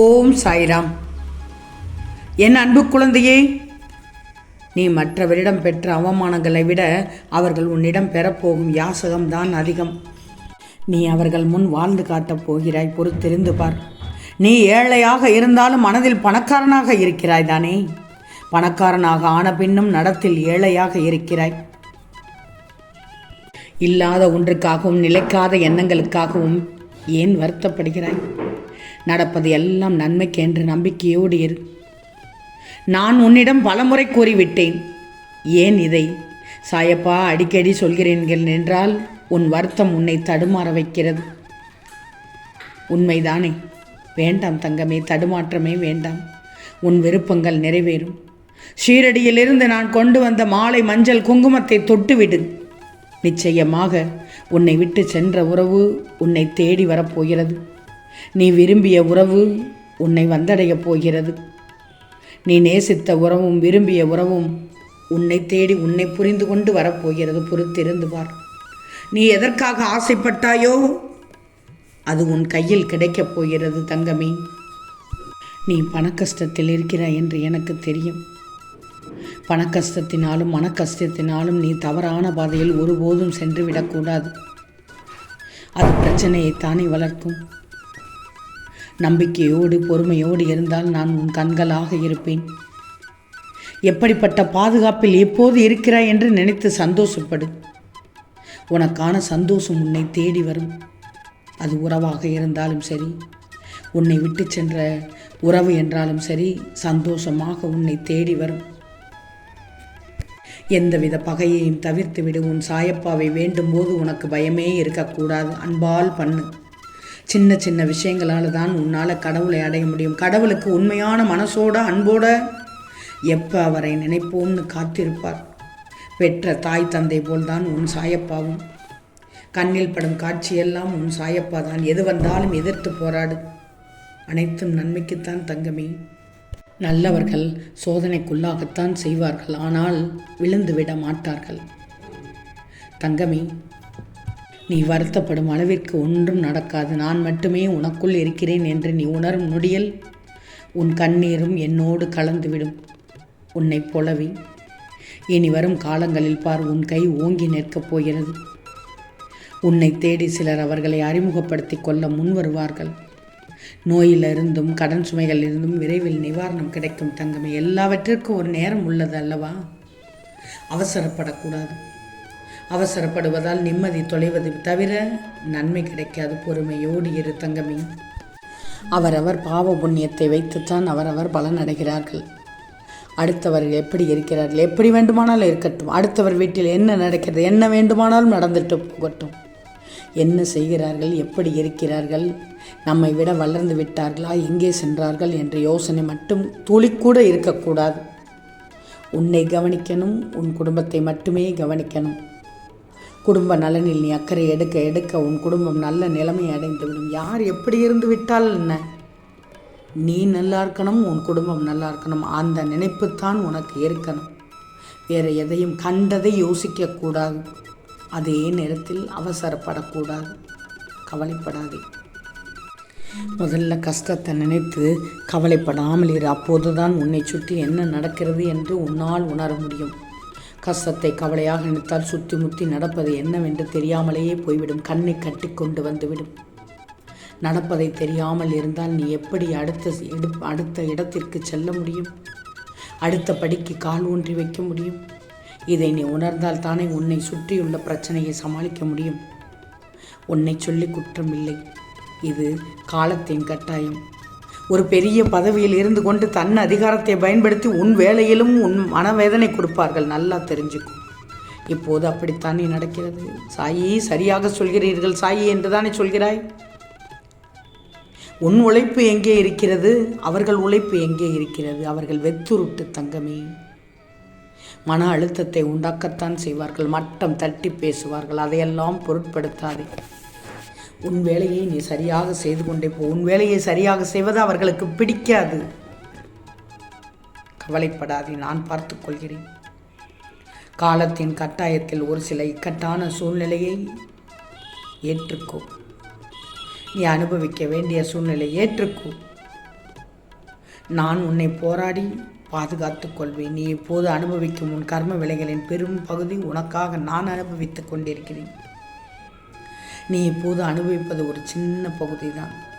ஓம் சாய்ராம். என் அன்பு குழந்தையே நீ மற்றவரிடம் பெற்ற அவமானங்களை விட அவர்கள் உன்னிடம் பெறப்போகும் யாசகம்தான் அதிகம். நீ அவர்கள் முன் வாழ்ந்து காட்டப் போகிறாய் பொறுத்திருந்து பார். நீ ஏழையாக இருந்தாலும் மனதில் பணக்காரனாக இருக்கிறாய் தானே. பணக்காரனாக ஆன பின்னும் நடத்தில் ஏழையாக இருக்கிறாய். இல்லாத ஒன்றுக்காகவும் நிலைக்காத எண்ணங்களுக்காகவும் ஏன் வருத்தப்படுகிறாய்? நடப்பது எல்லாம் நன்மைக்கு என்று நம்பிக்கையோடு இரு. நான் உன்னிடம் பலமுறை கூறிவிட்டேன். ஏன் இதை? சாயப்பா அடிக்கடி சொல்கிறீர்கள் என்றால் உன் வருத்தம் உன்னை தடுமாற வைக்கிறது. உண்மைதானே? வேண்டாம் தங்கமே தடுமாற்றமே வேண்டாம். உன் விருப்பங்கள் நிறைவேறும். ஷீரடியிலிருந்து நான் கொண்டு வந்த மாலை மஞ்சள் குங்குமத்தை தொட்டுவிடு. நிச்சயமாக உன்னை விட்டு சென்ற உறவு உன்னை தேடி வரப்போகிறது. நீ விரும்பிய உறவு உன்னை வந்தடையப் போகிறது. நீ நேசித்த உறவும் விரும்பிய உறவும் உன்னை தேடி உன்னை புரிந்து கொண்டு வரப்போகிறது பொறுத்திருந்து பார். நீ எதற்காக ஆசைப்பட்டாயோ அது உன் கையில் கிடைக்கப் போகிறது தங்கமே. நீ பணக்கஷ்டத்தில் இருக்கிறாய் என்று எனக்கு தெரியும். பணக்கஷ்டத்தினாலும் மனக்கஷ்டத்தினாலும் நீ தவறான பாதையில் ஒருபோதும் சென்று விடக்கூடாது அது பிரச்சனையை தானே வளர்க்கும். நம்பிக்கையோடு பொறுமையோடு இருந்தால் நான் உன் கண்களாக இருப்பேன். எப்படிப்பட்ட பாதுகாப்பில் எப்போது இருக்கிறாய் என்று நினைத்து சந்தோஷப்படு. உனக்கான சந்தோஷம் உன்னை தேடி வரும். அது உறவாக இருந்தாலும் சரி உன்னை விட்டு சென்ற உறவு என்றாலும் சரி சந்தோஷமாக உன்னை தேடி வரும். எந்தவித பகையையும் தவிர்த்து விடு உன் சாயப்பாவை வேண்டும் போது உனக்கு பயமே இருக்கக்கூடாது. அன்பால் பண்ணு. சின்ன சின்ன விஷயங்களால் தான் உன்னால் கடவுளை அடைய முடியும். கடவுளுக்கு உண்மையான மனசோட அன்போட எப்போ அவரை நினைப்போம்னு காத்திருப்பார். பெற்ற தாய் தந்தை போல்தான் உன் சாயப்பாவும். கண்ணில் படும் காட்சியெல்லாம் உன் சாயப்பா தான். எது வந்தாலும் எதிர்த்து போராடு. அனைத்தும் நன்மைக்குத்தான் தங்கமே. நல்லவர்கள் சோதனைக்குள்ளாகத்தான் செய்வார்கள். ஆனால் விழுந்து விட மாட்டார்கள். தங்கமே நீ வருத்தப்படும் அளவிற்கு ஒன்றும் நடக்காது. நான் மட்டுமே உனக்குள் இருக்கிறேன் என்று நீ உணரும் நொடியில் உன் கண்ணீரும் என்னோடு கலந்துவிடும். உன்னைப் போலவே இனி வரும் காலங்களில் பார் உன் கை ஓங்கி நிற்கப் போகிறது. உன்னை தேடி சிலர் அவர்களை அறிமுகப்படுத்தி கொள்ள முன் வருவார்கள். நோயிலிருந்தும் கடன் சுமைகளிலிருந்தும் விரைவில் நிவாரணம் கிடைக்கும் தங்கமே. எல்லாவற்றிற்கும் ஒரு நேரம் உள்ளது அல்லவா? அவசரப்படக்கூடாது. அவசரப்படுவதால் நிம்மதி தொலைவது தவிர நன்மை கிடைக்காது. பொறுமையோடு இரு தங்கமே. அவரவர் பாவ புண்ணியத்தை வைத்துத்தான் அவரவர் பலன் அடைகிறார்கள். அடுத்தவர் எப்படி இருக்கிறார்கள்? எப்படி வேண்டுமானாலும் இருக்கட்டும். அடுத்தவர் வீட்டில் என்ன நடக்கிறது? என்ன வேண்டுமானாலும் நடந்துட்டு போகட்டும். என்ன செய்கிறார்கள்? எப்படி இருக்கிறார்கள்? நம்மை விட வளர்ந்து விட்டார்களா? எங்கே சென்றார்கள்? என்ற யோசனை மட்டும் துளிக்கூட இருக்கக்கூடாது. உன்னை கவனிக்கணும். உன் குடும்பத்தை மட்டுமே கவனிக்கணும். குடும்ப நலனில் நீ அக்கறை எடுக்க எடுக்க உன் குடும்பம் நல்ல நிலைமை அடைந்துவிடும் யார் எப்படி இருந்து விட்டால் என்ன? நீ நல்லா இருக்கணும் உன் குடும்பம் நல்லா இருக்கணும். அந்த நினைப்புத்தான் உனக்கு இருக்கணும். வேறு எதையும் கண்டதை யோசிக்கக்கூடாது. அதே நேரத்தில் அவசரப்படக்கூடாது. கவலைப்படாதே. முதல்ல கஷ்டத்தை நினைத்து கவலைப்படாமல் இரு. அப்போதுதான் உன்னை சுற்றி என்ன நடக்கிறது என்று உன்னால் உணர முடியும். கஷ்டத்தை கவலையாக நினைத்தால் சுற்றி முத்தி நடப்பது என்னவென்று தெரியாமலேயே போய்விடும். கண்ணை கட்டி கொண்டு வந்துவிடும். நடப்பதை தெரியாமல் இருந்தால் நீ எப்படி அடுத்த அடுத்த இடத்திற்கு செல்ல முடியும்? அடுத்த படிக்கு கால் ஊன்றி வைக்க முடியும்? இதை நீ உணர்ந்தால் தானே உன்னை சுற்றியுள்ள பிரச்சனையை சமாளிக்க முடியும். உன்னை சொல்லி குற்றம் இல்லை. இது காலத்தின் கட்டாயம். ஒரு பெரிய பதவியில் இருந்து கொண்டு தன் அதிகாரத்தை பயன்படுத்தி உன் வேலையிலும் உன் மனவேதனை கொடுப்பார்கள். நல்லா தெரிஞ்சுக்கும் இப்போது அப்படித்தானே நடக்கிறது? சாயி சரியாக சொல்கிறீர்கள். சாயி என்று தானே சொல்கிறாய்? உன் உழைப்பு எங்கே இருக்கிறது? அவர்கள் உழைப்பு எங்கே இருக்கிறது? அவர்கள் வெத்துருட்டு தங்கமே. மன அழுத்தத்தை உண்டாக்கத்தான் செய்வார்கள். மட்டம் தட்டி பேசுவார்கள். அதையெல்லாம் பொருட்படுத்தாதே. உன் வேலையை நீ சரியாக செய்து கொண்டே போ. உன் வேலையை சரியாக செய்வது அவர்களுக்கு பிடிக்காது. கவலைப்படாதே நான் பார்த்து கொள்கிறேன். காலத்தின் கட்டாயத்தில் ஒரு சில இக்கட்டான சூழ்நிலையை ஏற்றுக்கோ. நீ அனுபவிக்க வேண்டிய சூழ்நிலை ஏற்றுக்கோ. நான் உன்னை போராடி பாதுகாத்துக் கொள்வேன். நீ இப்போது அனுபவிக்கும் உன் கர்ம விலைகளின் பெரும் பகுதி உனக்காக நான் அனுபவித்துக் கொண்டிருக்கிறேன். நீ இப்போது அனுபவிப்பது ஒரு சின்ன பகுதி தான்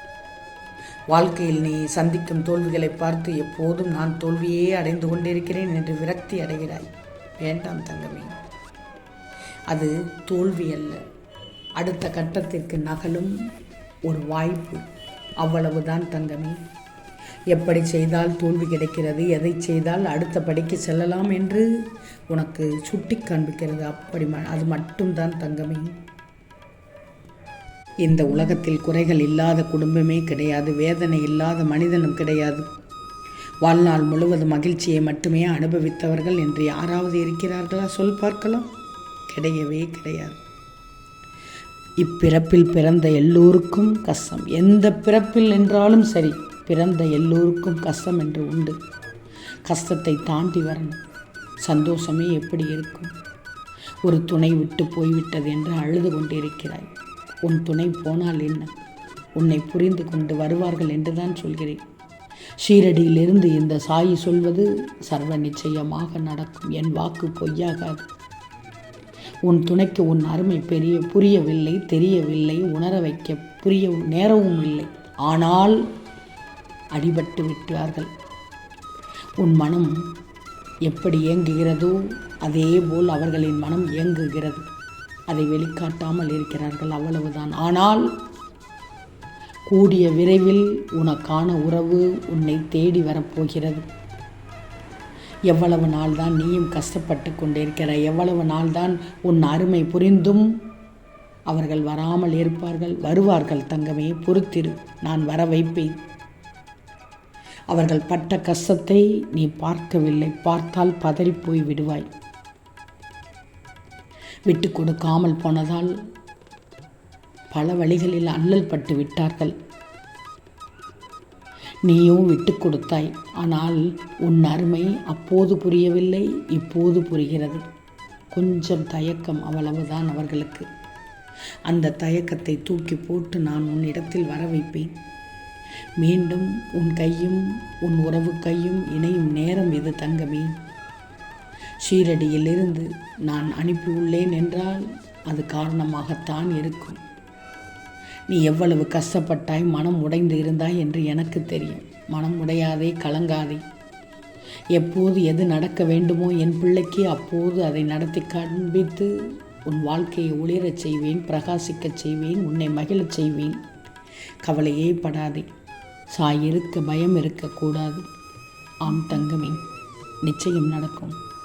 வாழ்க்கையில் நீ சந்திக்கும் தோல்விகளை பார்த்து எப்போதும் நான் தோல்வியே அடைந்து கொண்டிருக்கிறேன் என்று விரக்தி அடைகிறாய். வேண்டாம் தங்கமே. அது தோல்வி அல்ல. அடுத்த கட்டத்திற்கு நகலும் ஒரு வாய்ப்பு. அவ்வளவுதான் தங்கமே. எப்படி செய்தால் தோல்வி கிடைக்கிறது எதை செய்தால் அடுத்த படிக்கு செல்லலாம் என்று உனக்கு சுட்டி காண்பிக்கிறது அப்படி ம அது மட்டும்தான் தங்கமே. இந்த உலகத்தில் குறைகள் இல்லாத குடும்பமே கிடையாது வேதனை இல்லாத மனிதனும் கிடையாது. வாழ்நாள் முழுவதும் மகிழ்ச்சியை மட்டுமே அனுபவித்தவர்கள் என்று யாராவது இருக்கிறார்களா? சொல் பார்க்கலாம். கிடையவே கிடையாது. இப்பிறப்பில் பிறந்த எல்லோருக்கும் கஷ்டம் எந்த பிறப்பில் என்றாலும் சரி பிறந்த எல்லோருக்கும் கஷ்டம் என்று உண்டு. கஷ்டத்தை தாண்டி வரணும். சந்தோஷமே எப்படி இருக்கும்? ஒரு துணை விட்டு போய்விட்டது என்று அழுது கொண்டிருக்கிறாய். உன் துணை போனால் என்ன? உன்னை புரிந்து கொண்டு வருவார்கள் என்றுதான் சொல்கிறேன். ஷீரடியிலிருந்து இந்த சாயி சொல்வது சர்வ நிச்சயமாக நடக்கும். என் வாக்கு பொய்யாகாது. உன் துணைக்கு உன் அருமை பெரிய புரியவில்லை தெரியவில்லை உணர வைக்க புரிய நேரவும் இல்லை. ஆனால் அடிபட்டு விட்டார்கள். உன் மனம் எப்படி இயங்குகிறதோ அதே போல் அவர்களின் மனம் இயங்குகிறது அதை வெளிக்காட்டாமல் இருக்கிறார்கள் அவ்வளவுதான். ஆனால் கூடிய விரைவில் உனக்கான உறவு உன்னை தேடி வரப்போகிறது. எவ்வளவு நாள் தான் நீயும் கஷ்டப்பட்டு கொண்டிருக்கிற எவ்வளவு நாள் தான் உன் அருமை புரிந்தும் அவர்கள் வராமல் இருப்பார்கள். வருவார்கள் தங்கமே பொறுத்திரு நான் வர வைப்பேன். அவர்கள் பட்ட கஷ்டத்தை நீ பார்க்கவில்லை பார்த்தால் பதறிப்போய் விடுவாய். விட்டு கொடுக்காமல் போனதால் பல வழிகளில் அல்லல் பட்டு விட்டார்கள். நீயும் விட்டு கொடுத்தாய். ஆனால் உன் அருமை அப்போது புரியவில்லை இப்போது புரிகிறது. கொஞ்சம் தயக்கம் அவ்வளவுதான் அவர்களுக்கு. அந்த தயக்கத்தை தூக்கி போட்டு நான் உன் இடத்தில் வர வைப்பேன். மீண்டும் உன் கையும் உன் உறவு கையும் இணையும் நேரம் இது தங்கமே. ஷீரடியிலிருந்து நான் அனுப்பியுள்ளேன் என்றால் அது காரணமாகத்தான் இருக்கும். நீ எவ்வளவு கஷ்டப்பட்டாய் மனம் உடைந்து இருந்தாய் என்று எனக்கு தெரியும். மனம் உடையாதே கலங்காதே. எப்போது எது நடக்க வேண்டுமோ என் பிள்ளைக்கு அப்போது அதை நடத்தி காண்பித்து உன் வாழ்க்கையை ஒளிரச் செய்வேன் பிரகாசிக்கச் செய்வேன் உன்னை மகிழச் செய்வேன். கவலையே படாதே. சாய் இருக்க பயம் இருக்கக்கூடாது ஆம் தங்கமே நிச்சயம் நடக்கும்.